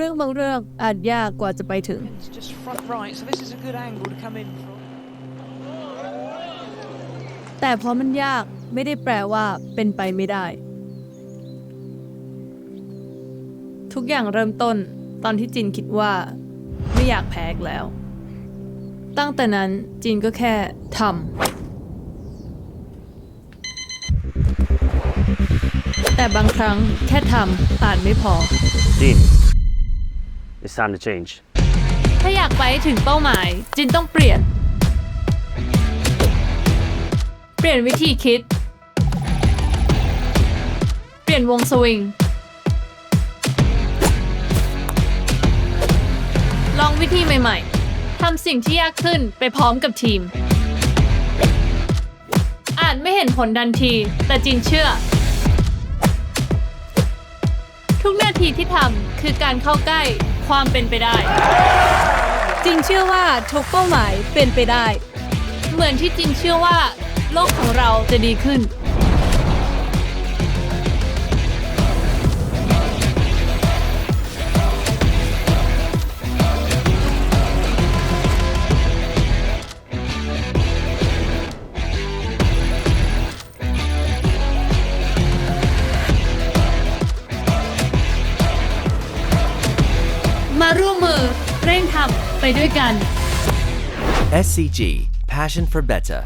เรื่องบางเรื่องอาจยากกว่าจะไปถึง It's just front right, so this is a good angle to come in from. แต่เพราะมันยากไม่ได้แปลว่าเป็นไปไม่ได้ ทุกอย่างเริ่มต้นตอนที่จินคิดว่า ไม่อยากแพ้อีกแล้ว ตั้งแต่นั้นจินก็แค่ทำแต่บางครั้งแค่ทำอาจไม่พอ Dean, it's time to change. ถ้าอยากไปให้ถึงเป้าหมาย จินต้องเปลี่ยน เปลี่ยนวิธีคิด เปลี่ยนวงสวิง ลองวิธีใหม่ ๆ ทำสิ่งที่ยากขึ้นไปพร้อมกับทีม อาจไม่เห็นผลทันที แต่จินเชื่อ ทุกนาทีที่ทำคือการเข้าใกล้ ความเป็นไปได้จินเชื่อว่าทุกเป้าหมายเป็นไปได้ เหมือนที่จินเชื่อว่า โลกของเราจะดีขึ้น มาร่วมมือเร่งทำไปด้วยกัน SCG, passion for better.